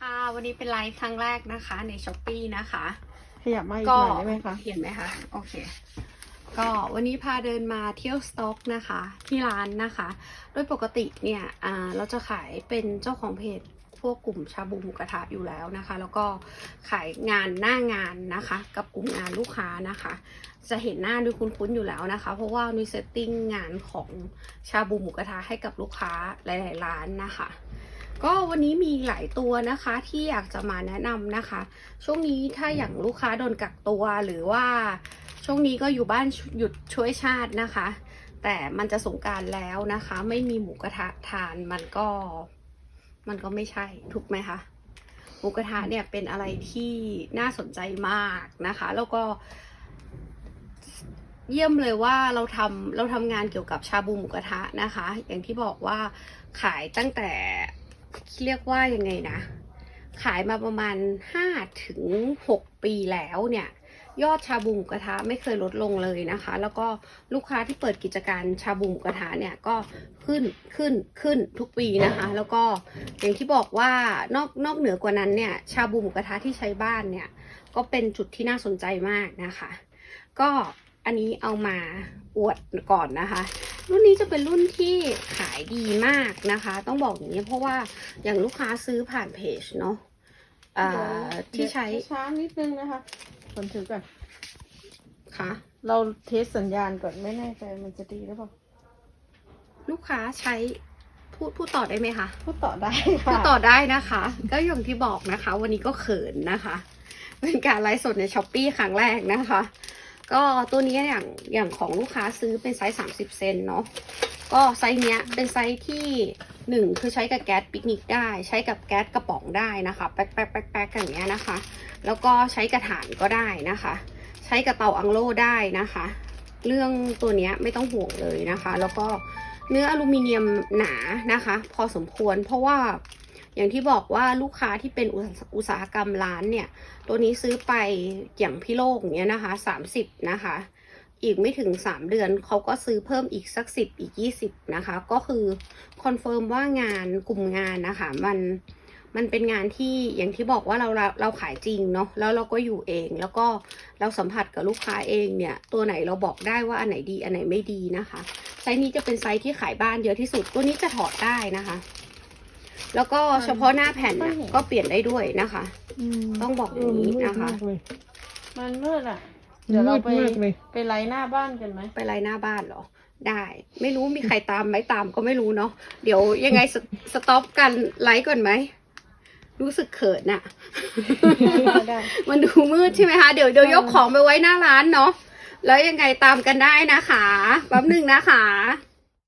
ค่ะ วันนี้เป็นไลฟ์ครั้งแรกนะคะ ในช้อปปีนะคะ ขยับมาอีกก็หน่อยได้ไหมคะ เห็นไหมคะโอเค ก็วันนี้พาเดินมาเที่ยวสต็อกนะคะ ที่ร้านนะคะ โดยปกติเนี่ยอ่าเราจะขายเป็นเจ้าของเพจพวกกลุ่มชาบูหมูกระทะอยู่แล้วนะคะ แล้วก็ขายงานหน้างานนะคะ กับกลุ่มงานลูกค้านะคะ จะเห็นหน้าด้วยคุ้นๆอยู่แล้วนะคะ เพราะว่านุ้ยเซตติ้งงานของชาบูหมูกระทะให้กับลูกค้าหลาย ๆ ร้านนะคะ ก็วันนี้มีหลายตัวนะคะที่อยากจะมาแนะนำนะคะ ช่วงนี้ถ้าอย่างลูกค้าโดนกักตัวหรือว่าช่วงนี้ก็อยู่บ้านหยุดช่วยชาตินะคะ แต่มันจะสงการแล้วนะคะ ไม่มีหมูกระทะทานมันก็ มันก็ไม่ใช่ถูกไหมคะหมูกระทะเนี่ยเป็นอะไรที่น่าสนใจมากนะคะ แล้วก็เยี่ยมเลยว่าเราทำเราทำงานเกี่ยวกับชาบูหมูกระทะนะคะ อย่างที่บอกว่าขายตั้งแต่ เรียกว่ายังไงนะ ขายมาประมาณ5ถึง6ปีแล้วเนี่ย ยอดชาบูหมูกระทะไม่เคยลดลงเลยนะคะ แล้วก็ลูกค้าที่เปิดกิจการชาบูหมูกระทะเนี่ยก็ขึ้นขึ้นขึ้นทุกปีนะคะ แล้วก็อย่างที่บอกว่านอกนอกเหนือกว่านั้นเนี่ย ชาบูหมูกระทะที่ใช้บ้านเนี่ย ก็เป็นจุดที่น่าสนใจมากนะคะ ก็อันนี้เอามาอวดก่อนนะคะ รุ่นนี้จะเป็นรุ่นที่ขายดีมากนะคะ ต้องบอกอย่างนี้เพราะว่าอย่างลูกค้าซื้อผ่านเพจเนาะอ่าที่ใช้เดี๋ยวช้าๆนิดนึงนะคะคนถือก่อนค่ะเราเทสสัญญาณก่อนไม่แน่ใจมันจะดีหรือเปล่าลูกค้าใช้พูดพูดต่อได้ไหมคะ พูดต่อได้พูค่ะดต่อได้นะคะ ก็อย่างที่บอกนะคะ วันนี้ก็เขินนะคะ เป็นการไลฟ์สดในช้อปปีครั้งแรกนะคะ ก็ตัวนี้อย่างอย่างของลูกค้าซื้อเป็นไซส์ 30 เซนเนาะก็ไซส์เนี้ยเป็นไซส์ที่หนึ่งคือใช้กับแก๊สปิกนิกได้ ใช้กับแก๊สกระป๋องได้นะคะ แป๊กแป๊กแป๊กแป๊กอย่างเงี้ยนะคะ แล้วก็ใช้กระถางก็ได้นะคะ ใช้กับเตาอังโลได้นะคะ เรื่องตัวเนี้ยไม่ต้องห่วงเลยนะคะ แล้วก็เนื้ออลูมิเนียมหนานะคะ พอสมควรเพราะว่า อย่างที่บอกว่าลูกค้าที่เป็นอุตสาหกรรมร้านเนี่ย ตัวนี้ซื้อไปอย่างพี่โลกเนี้ยนะคะสามสิบนะคะ อีกไม่ถึงสามเดือนเขาก็ซื้อเพิ่มอีกสักสิบอีกยี่สิบนะคะ ก็คือคอนเฟิร์มว่างานกลุ่มงานนะคะมันมันเป็นงานที่อย่างที่บอกว่าเราเราเราขายจริงเนาะแล้วเราก็อยู่เอง แล้วก็เราสัมผัสกับลูกค้าเองเนี่ย ตัวไหนเราบอกได้ว่าอันไหนดีอันไหนไม่ดีนะคะ ไซส์นี้จะเป็นไซส์ที่ขายบ้านเยอะที่สุด ตัวนี้จะถอดได้นะคะ แล้วก็เฉพาะหน้าแผ่นเนี่ยก็เปลี่ยนได้ด้วยนะคะ ต้องบอกอย่างนี้นะคะ มันมืดอะ เดี๋ยวเราไปมืดมากเลยไปไลฟ์หน้าบ้านกันไหมไปไลน์หน้าบ้านเหรอ ได้ ไม่รู้มีใครตามไหมตามก็ไม่รู้เนาะ เดี๋ยวยังไงสสต็อปกันไลฟ์ก่อนไหม รู้สึกเขินอะได้มันดูมืดใช่ไหมคะ เดี๋ยวเดี๋ยวยกของไปไว้หน้าร้านเนาะ แล้วยังไงตามกันได้นะคะ แป๊บหนึ่งนะคะ